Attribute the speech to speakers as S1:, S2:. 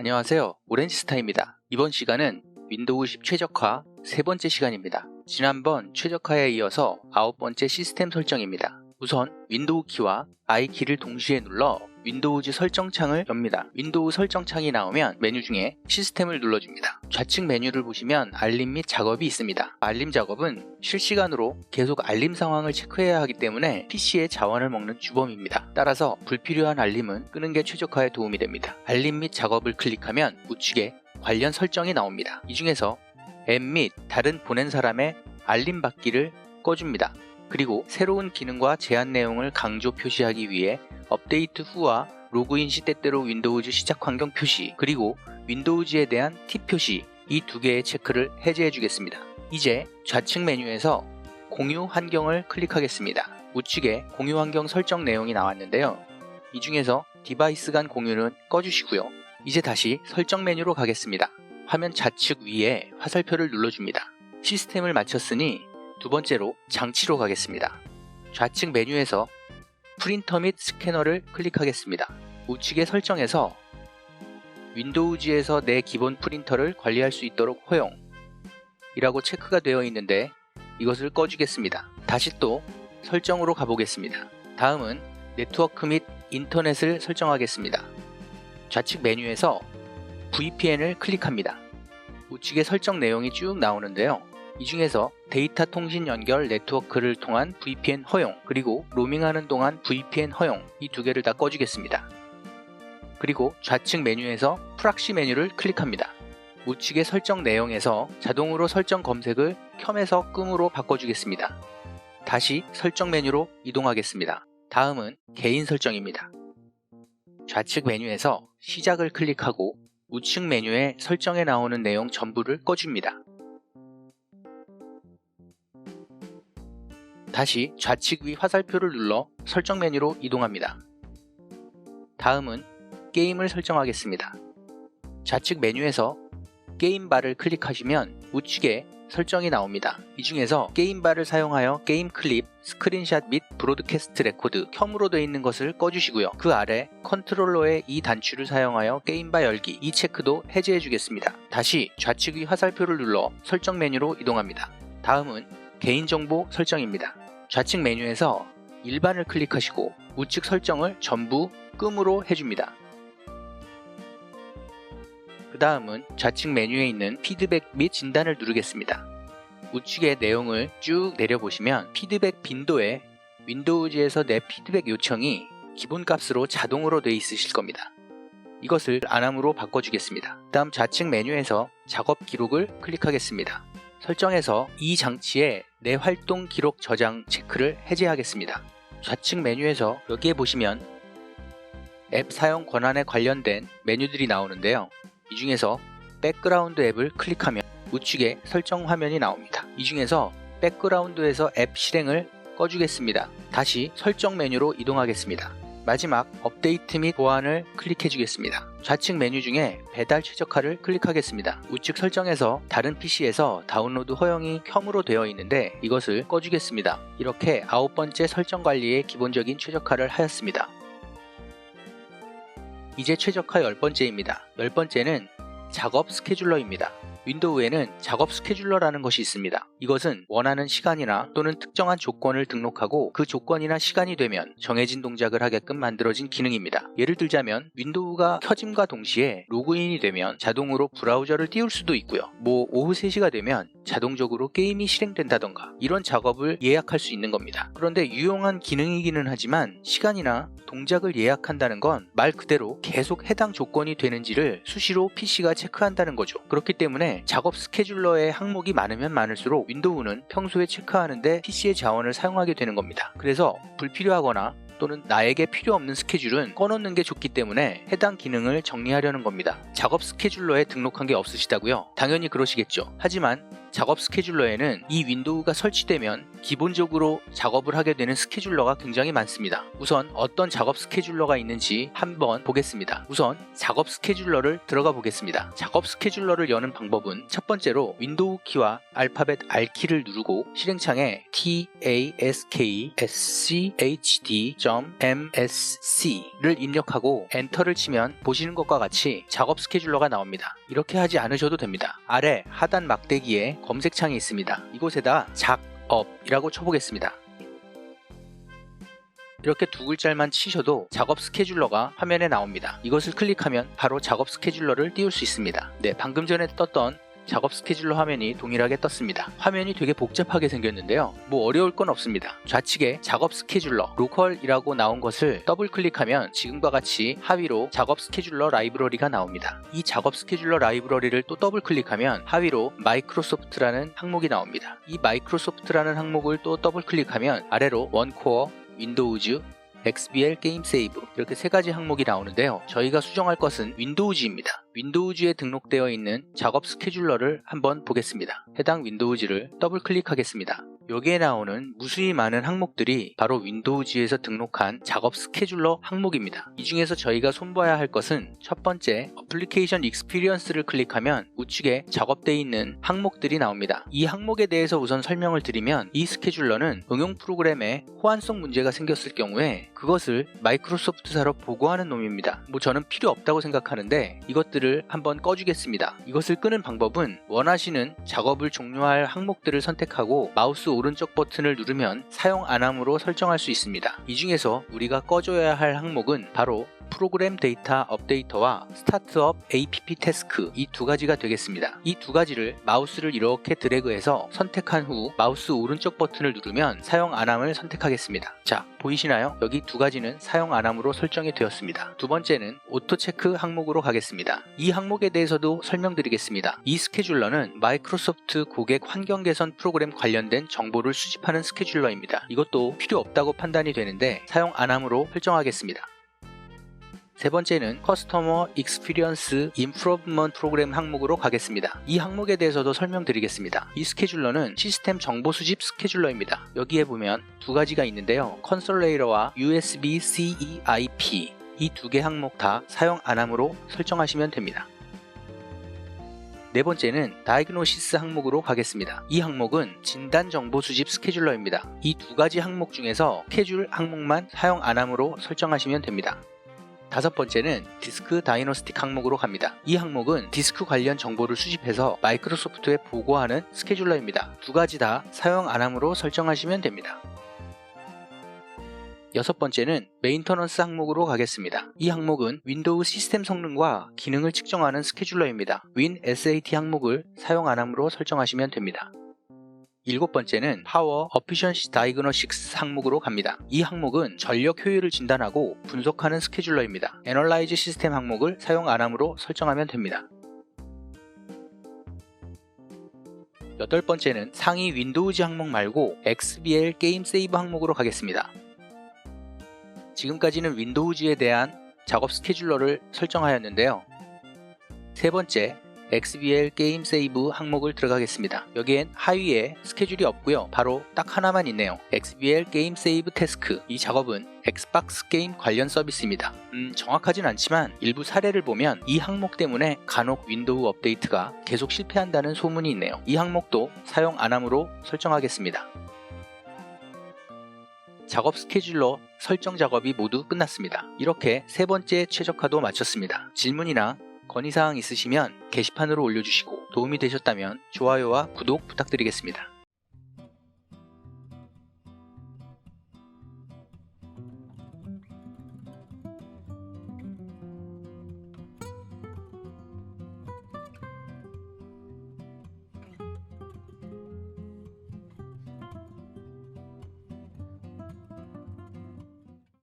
S1: 안녕하세요. 오렌지스타입니다. 이번 시간은 윈도우 10 최적화 세 번째 시간입니다. 지난번 최적화에 이어서 아홉 번째 시스템 설정입니다. 우선 윈도우 키와 I 키를 동시에 눌러 윈도우즈 설정창을 엽니다. 윈도우 설정창이 나오면 메뉴 중에 시스템을 눌러줍니다. 좌측 메뉴를 보시면 알림 및 작업이 있습니다. 알림 작업은 실시간으로 계속 알림 상황을 체크해야 하기 때문에 PC의 자원을 먹는 주범입니다. 따라서 불필요한 알림은 끄는 게 최적화에 도움이 됩니다. 알림 및 작업을 클릭하면 우측에 관련 설정이 나옵니다. 이 중에서 앱 및 다른 보낸 사람의 알림 받기를 꺼줍니다. 그리고 새로운 기능과 제한 내용을 강조 표시하기 위해 업데이트 후와 로그인 시 때때로 윈도우즈 시작 환경 표시 그리고 윈도우즈에 대한 팁 표시 이 두 개의 체크를 해제해 주겠습니다. 이제 좌측 메뉴에서 공유 환경을 클릭하겠습니다. 우측에 공유 환경 설정 내용이 나왔는데요. 이 중에서 디바이스 간 공유는 꺼주시고요. 이제 다시 설정 메뉴로 가겠습니다. 화면 좌측 위에 화살표를 눌러줍니다. 시스템을 마쳤으니 두 번째로 장치로 가겠습니다. 좌측 메뉴에서 프린터 및 스캐너를 클릭하겠습니다. 우측에 설정에서 윈도우즈에서 내 기본 프린터를 관리할 수 있도록 허용 이라고 체크가 되어 있는데 이것을 꺼주겠습니다. 다시 또 설정으로 가보겠습니다. 다음은 네트워크 및 인터넷을 설정하겠습니다. 좌측 메뉴에서 VPN을 클릭합니다. 우측에 설정 내용이 쭉 나오는데요. 이 중에서 데이터 통신 연결 네트워크를 통한 VPN 허용 그리고 로밍하는 동안 VPN 허용 이 두 개를 다 꺼주겠습니다. 그리고 좌측 메뉴에서 프락시 메뉴를 클릭합니다. 우측의 설정 내용에서 자동으로 설정 검색을 켬에서 끔으로 바꿔주겠습니다. 다시 설정 메뉴로 이동하겠습니다. 다음은 개인 설정입니다. 좌측 메뉴에서 시작을 클릭하고 우측 메뉴에 설정에 나오는 내용 전부를 꺼줍니다. 다시 좌측 위 화살표를 눌러 설정 메뉴로 이동합니다. 다음은 게임을 설정하겠습니다. 좌측 메뉴에서 게임바를 클릭하시면 우측에 설정이 나옵니다. 이 중에서 게임바를 사용하여 게임 클립, 스크린샷 및 브로드캐스트 레코드, 켬으로 되어 있는 것을 꺼주시고요. 그 아래 컨트롤러의 이 단추를 사용하여 게임바 열기, 이 체크도 해제해 주겠습니다. 다시 좌측 위 화살표를 눌러 설정 메뉴로 이동합니다. 다음은 개인정보 설정입니다. 좌측 메뉴에서 일반을 클릭하시고 우측 설정을 전부 끔으로 해줍니다. 그 다음은 좌측 메뉴에 있는 피드백 및 진단을 누르겠습니다. 우측의 내용을 쭉 내려보시면 피드백 빈도에 윈도우즈에서 내 피드백 요청이 기본값으로 자동으로 되어 있으실 겁니다. 이것을 안함으로 바꿔주겠습니다. 다음 좌측 메뉴에서 작업 기록을 클릭하겠습니다. 설정에서 이 장치에 내 활동 기록 저장 체크를 해제하겠습니다. 좌측 메뉴에서 여기에 보시면 앱 사용 권한에 관련된 메뉴들이 나오는데요. 이 중에서 백그라운드 앱을 클릭하면 우측에 설정 화면이 나옵니다. 이 중에서 백그라운드에서 앱 실행을 꺼주겠습니다. 다시 설정 메뉴로 이동하겠습니다. 마지막 업데이트 및 보안을 클릭해 주겠습니다. 좌측 메뉴 중에 배달 최적화를 클릭하겠습니다. 우측 설정에서 다른 PC에서 다운로드 허용이 켬으로 되어 있는데 이것을 꺼주겠습니다. 이렇게 아홉 번째 설정 관리의 기본적인 최적화를 하였습니다. 이제 최적화 열 번째입니다. 열 번째는 작업 스케줄러입니다. 윈도우에는 작업 스케줄러라는 것이 있습니다. 이것은 원하는 시간이나 또는 특정한 조건을 등록하고 그 조건이나 시간이 되면 정해진 동작을 하게끔 만들어진 기능입니다. 예를 들자면 윈도우가 켜짐과 동시에 로그인이 되면 자동으로 브라우저를 띄울 수도 있고요. 뭐 오후 3시가 되면 자동적으로 게임이 실행된다던가 이런 작업을 예약할 수 있는 겁니다. 그런데 유용한 기능이기는 하지만 시간이나 동작을 예약한다는 건 말 그대로 계속 해당 조건이 되는지를 수시로 PC가 체크한다는 거죠. 그렇기 작업 스케줄러의 항목이 많으면 많을수록 윈도우는 평소에 체크하는데 PC의 자원을 사용하게 되는 겁니다. 그래서 불필요하거나 또는 나에게 필요 없는 스케줄은 꺼놓는 게 좋기 때문에 해당 기능을 정리하려는 겁니다. 작업 스케줄러에 등록한 게 없으시다고요? 당연히 그러시겠죠. 하지만 작업 스케줄러에는 이 윈도우가 설치되면 기본적으로 작업을 하게 되는 스케줄러가 굉장히 많습니다. 우선 어떤 작업 스케줄러가 있는지 한번 보겠습니다. 우선 작업 스케줄러를 들어가 보겠습니다. 작업 스케줄러를 여는 방법은 첫 번째로 윈도우 키와 알파벳 R 키를 누르고 실행창에 taskchd.msc를 입력하고 엔터를 치면 보시는 것과 같이 작업 스케줄러가 나옵니다. 이렇게 하지 않으셔도 됩니다. 아래 하단 막대기에 검색창이 있습니다. 이곳에다 작업이라고 쳐보겠습니다. 이렇게 두 글자만 치셔도 작업 스케줄러가 화면에 나옵니다. 이것을 클릭하면 바로 작업 스케줄러를 띄울 수 있습니다. 네, 방금 전에 떴던 작업 스케줄러 화면이 동일하게 떴습니다. 화면이 되게 복잡하게 생겼는데요. 뭐 어려울 건 없습니다. 좌측에 작업 스케줄러, 로컬이라고 나온 것을 더블 클릭하면 지금과 같이 하위로 작업 스케줄러 라이브러리가 나옵니다. 이 작업 스케줄러 라이브러리를 또 더블 클릭하면 하위로 마이크로소프트라는 항목이 나옵니다. 이 마이크로소프트라는 항목을 또 더블 클릭하면 아래로 원코어, 윈도우즈, XBL 게임 세이브 이렇게 세 가지 항목이 나오는데요. 저희가 수정할 것은 윈도우즈입니다. 윈도우즈에 등록되어 있는 작업 스케줄러를 한번 보겠습니다. 해당 윈도우즈를 더블 클릭하겠습니다. 여기에 나오는 무수히 많은 항목들이 바로 윈도우즈에서 등록한 작업 스케줄러 항목입니다. 이 중에서 저희가 손봐야 할 것은 첫 번째 어플리케이션 익스피리언스를 클릭하면 우측에 작업되어 있는 항목들이 나옵니다. 이 항목에 대해서 우선 설명을 드리면 이 스케줄러는 응용 프로그램에 호환성 문제가 생겼을 경우에 그것을 마이크로소프트사로 보고하는 놈입니다. 뭐 저는 필요 없다고 생각하는데 이것들을 한번 꺼주겠습니다. 이것을 끄는 방법은 원하시는 작업을 종료할 항목들을 선택하고 마우스 오른쪽 버튼을 누르면 사용 안함으로 설정할 수 있습니다. 이 중에서 우리가 꺼줘야 할 항목은 바로 프로그램 데이터 업데이터와 스타트업 app 태스크 이 두 가지가 되겠습니다. 이 두 가지를 마우스를 이렇게 드래그해서 선택한 후 마우스 오른쪽 버튼을 누르면 사용 안함을 선택하겠습니다. 자, 보이시나요? 여기 두 가지는 사용 안함으로 설정이 되었습니다. 두 번째는 오토 체크 항목으로 가겠습니다. 이 항목에 대해서도 설명드리겠습니다. 이 스케줄러는 마이크로소프트 고객 환경 개선 프로그램 관련된 정보를 수집하는 스케줄러입니다. 이것도 필요 없다고 판단이 되는데 사용 안함으로 설정하겠습니다. 세 번째는 커스터머 익스피리언스 임프로브먼트 프로그램 항목으로 가겠습니다. 이 항목에 대해서도 설명드리겠습니다. 이 스케줄러는 시스템 정보 수집 스케줄러입니다. 여기에 보면 두 가지가 있는데요. 컨솔레이러와 USB CEIP 이 두 개 항목 다 사용 안 함으로 설정하시면 됩니다. 네 번째는 다이그노시스 항목으로 가겠습니다. 이 항목은 진단 정보 수집 스케줄러입니다. 이 두 가지 항목 중에서 스케줄 항목만 사용 안 함으로 설정하시면 됩니다. 다섯 번째는 디스크 다이노스틱 항목으로 갑니다. 이 항목은 디스크 관련 정보를 수집해서 마이크로소프트에 보고하는 스케줄러입니다. 두 가지 다 사용 안 함으로 설정하시면 됩니다. 여섯 번째는 메인터넌스 항목으로 가겠습니다. 이 항목은 윈도우 시스템 성능과 기능을 측정하는 스케줄러입니다. 윈 SAT 항목을 사용 안 함으로 설정하시면 됩니다. 일곱 번째는 파워 어피션시 다이그노식스 항목으로 갑니다. 이 항목은 전력 효율을 진단하고 분석하는 스케줄러입니다. 애널라이즈 시스템 항목을 사용 안 함으로 설정하면 됩니다. 여덟 번째는 상위 윈도우즈 항목 말고 XBL 게임 세이브 항목으로 가겠습니다. 지금까지는 윈도우즈에 대한 작업 스케줄러를 설정하였는데요. 세 번째, XBL 게임 세이브 항목을 들어가겠습니다. 여기엔 하위에 스케줄이 없고요. 바로 딱 하나만 있네요. XBL 게임 세이브 태스크. 이 작업은 엑스박스 게임 관련 서비스입니다. 음, 정확하진 않지만 일부 사례를 보면 이 항목 때문에 간혹 윈도우 업데이트가 계속 실패한다는 소문이 있네요. 이 항목도 사용 안 함으로 설정하겠습니다. 작업 스케줄러 설정 작업이 모두 끝났습니다. 이렇게 세 번째 최적화도 마쳤습니다. 질문이나 건의사항 있으시면 게시판으로 올려주시고 도움이 되셨다면 좋아요와 구독 부탁드리겠습니다.